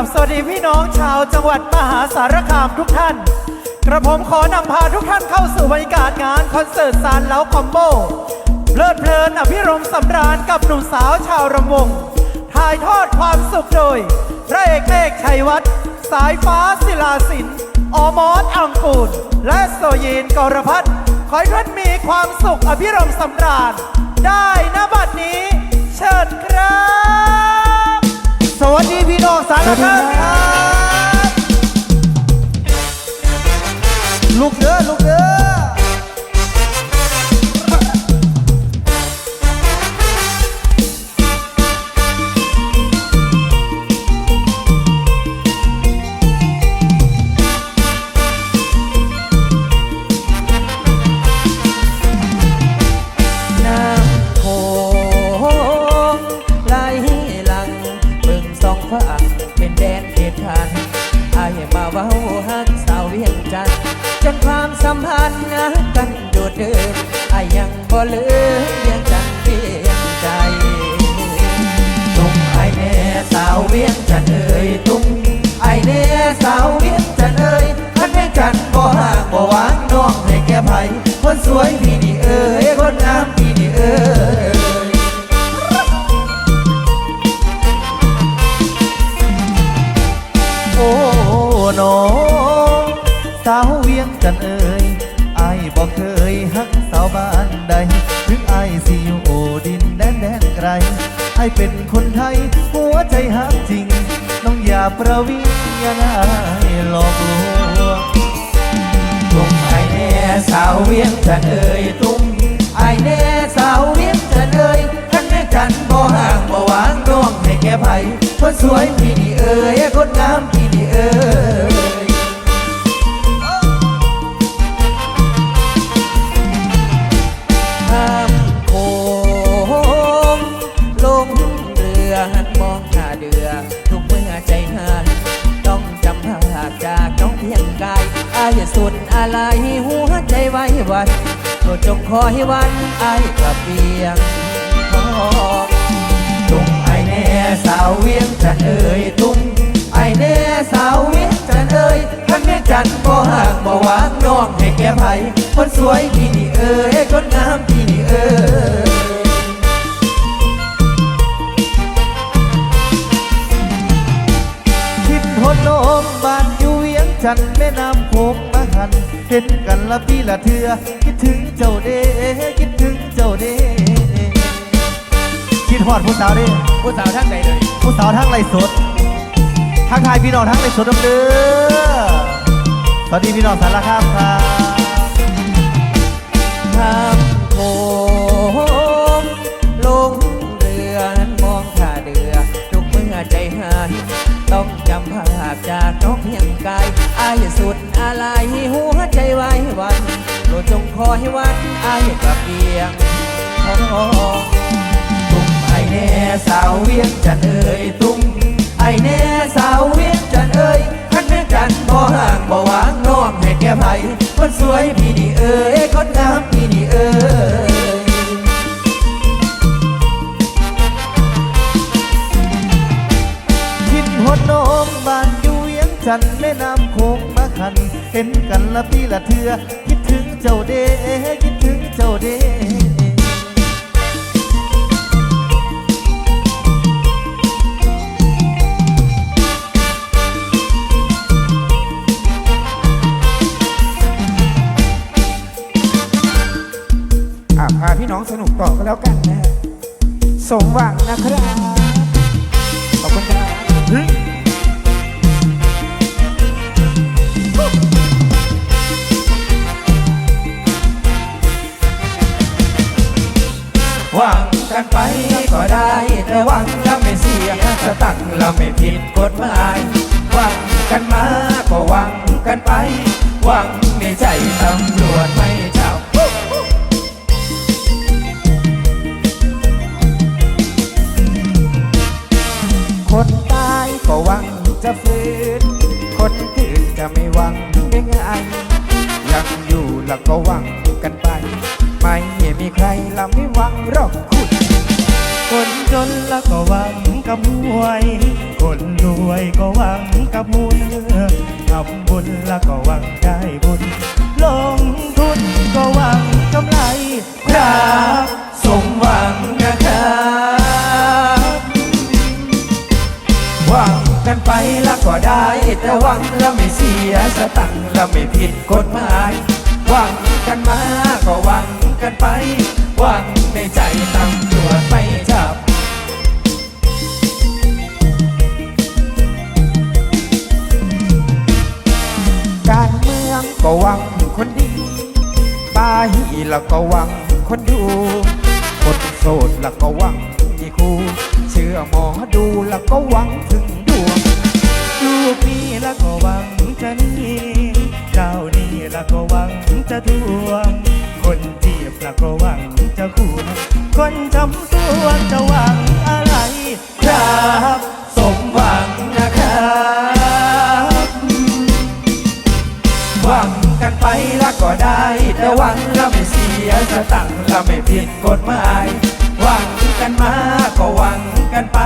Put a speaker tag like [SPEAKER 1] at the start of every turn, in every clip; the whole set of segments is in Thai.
[SPEAKER 1] ราบสวัสดีพี่น้องชาวจังหวัดมหาสารคามทุกท่าน กระผมขอนำพาทุกท่านเข้าสู่บรรยากาศงานคอนเสิร์ตซานเล้าคอมโบเพลิดเพลินอภิรมสำราญกับหนุ่มสาวชาวรำวงถ่ายทอดความสุขโดย พระเอกเอกชัยวัฒน์สายฟ้าศิลาสินอมอสอังกูลและโซยีนกรพัฒน์ขอให้ท่านมีความสุขอภิรมสำราญ ได้นะบัดนี้ เชิญครับ พี่น้
[SPEAKER 2] นทน์เอ่ยตุ้มไอแน่สาวเวียงจันทน์เอ่ยพันแม่จันทน์บ่ห่างบ่หวางน้องให้แก่ไผคนสวยพี่นี่เอ่ยคนงามพี่นี่เอ่ย
[SPEAKER 1] โอ้น้องสาวเวียงจันทน์เอ่ยไอบอกเคยฮักสาวบ้านใดถึงไอสิอยู่โอดินแดนแดนไกลไอเป็นคนไทยหัวใจฮักจริง อย่าประวิงอย่าง่ายหลอกลวง
[SPEAKER 2] ตุ้มไอแน่สาวเวียงจันเอ่ยตุ้มไอแน่สาวเวียงจันเอ่ยท่านแม่จันบ่ห่างบ่หวางน้องให้แก่ไผคนสวยพี่นี่เอ่ยคนงามพี่นี่เอ่ย อายสุดอะไรหัวใจไว้วันโปรดจงคอยวันอายกลับเบียงทองตุ้มไอแน่สาวเวียงจันเอ่ยตุ้มไอแน่สาวเวียงจันเอ่ยท่านแม่จันทน์บ่ห่างบ่หวางน้องให้แก่ไผคนสวยพี่นี่เอ่ยคนงามพี่นี่เอ่ย
[SPEAKER 1] คิดหดน้องบ้านอยู่เวียงจันทน์แม่น้ำ โขงมาหัน เห็นกันละพี่ละเทือ คิดถึงเจ้าเด้คิดถึงเจ้าเด้คิดฮอดผู้สาวเด้
[SPEAKER 2] ผู้สาวท่านใดเลย
[SPEAKER 1] ผู้สาวทั้งไรสดทักทายพี่น้องทั้งไรสดน้ำเด้อสวัสดีพี่น้องสารคามครับ
[SPEAKER 2] วันอายกลับเบียงตุ้มไอแน่สาวเวียงจันเอ่ยตุ้มไอแน่สาวเวียงจันเอ่ยท่านแม่จันบ่ห่างบ่หวางน้องให้แก่ไผคนสวยพี่นี่เอ่ยคนงามพี่นี่เอ่ย
[SPEAKER 1] คิดหดน้องบ้านอยู่เวียงจันทน์แม่น้ำโขงมาขันเห็นกันละพี่ละเทือ
[SPEAKER 3] ต่อก็แล้วกันนะสมหวังนะครับขอบคุณครับ
[SPEAKER 2] หวังกันไปก็ได้ แต่หวังแล้วไม่เสียสตังเราไม่ผิดกฎหมายหวังกันมาก็หวังกันไป หวังในใจตำรวจไม่
[SPEAKER 3] ก็หวังจะฟื้น คนตื่นจะไม่หวังได้ไงยังอยู่แล้วก็หวังกันไป ไม่มีใครเราไม่หวังหรอกคุณ
[SPEAKER 2] คนจนแล้วก็หวังกับหวย คนรวยก็หวังกับบุญทำบุญแล้วก็หวังได้บุญ ลงทุนก็หวังกำไร
[SPEAKER 3] ครับสมหวังนะครับ
[SPEAKER 2] ก็ได้แต่หวังแล้วไม่เสียสตังค์แล้วไม่ผิดกฎหมาย หวังกันมาก็หวังกันไป หวังในใจตำรวจไม่จับ การเมืองก็หวังคนดีปาหีแล้วก็หวังคนดู คนโสดแล้วก็หวังมีคู่เชื่อหมอดูแล้วก็หวัง งจะทวง คนจีบแล้วก็หวังจะคูนคนจำตัวจะหวังอะไร
[SPEAKER 3] ครับสมหวังนะครับ
[SPEAKER 2] หวังกันไปแล้วก็ได้แต่หวังแล้วไม่เสียสตังค์แล้วไม่ผิดกฎหมายหวังกันมาก็หวังกันไป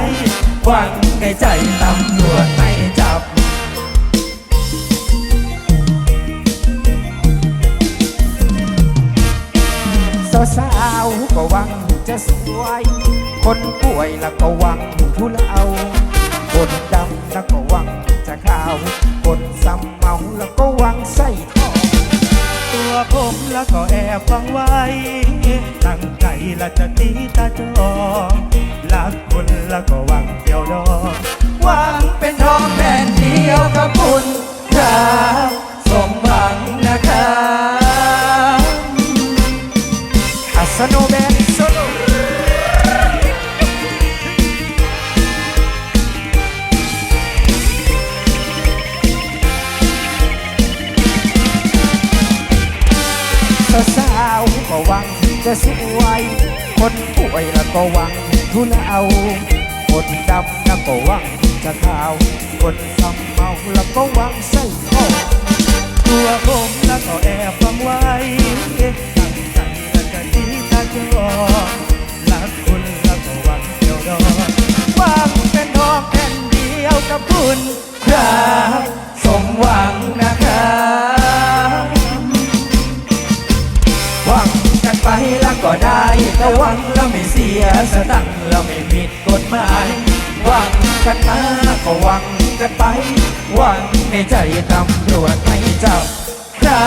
[SPEAKER 2] หวังในใจตำรวจ คนป่วยแล้วก็หวังทุเลาคนดำแล้วก็หวังจะขาว คนซ้ำเมาแล้วก็หวังใส่ทองตัวผมแล้วก็แอบฟังไว้ ตั้งใจและจะตีตาจองรักคุณแล้วก็หวังเกี่ยวดองหวังเป็นทองแดนเดียวกับคุณ
[SPEAKER 3] สา
[SPEAKER 2] วก็หวังจะสวยคนป่วยแล้วก็หวังทุเลาคนดำแล้วก็หวังจะขาว คนทำเมาแล้วก็หวังใส่ข้อ ก็ได้แต่หวังแล้วไม่เสียสตังแล้วไม่ผิดกฎหมายหวังกันมาก็หวังกันไปหวังในใจตำรวจไม่จับ
[SPEAKER 3] ครั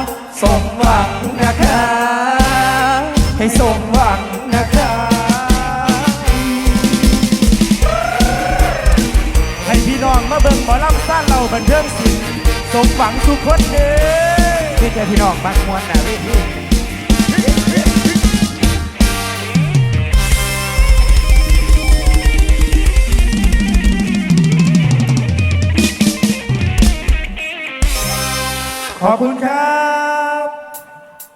[SPEAKER 3] บสมหวังนะครับ
[SPEAKER 2] ให้สมหวังนะครับให้พี่น้องมาเบิ่งหมอลำซ่านเราบันเทิงศิลป์สมหวังทุกคนเด้อพี่แกพี่น้องบางมวลนะเขอบคุณครับ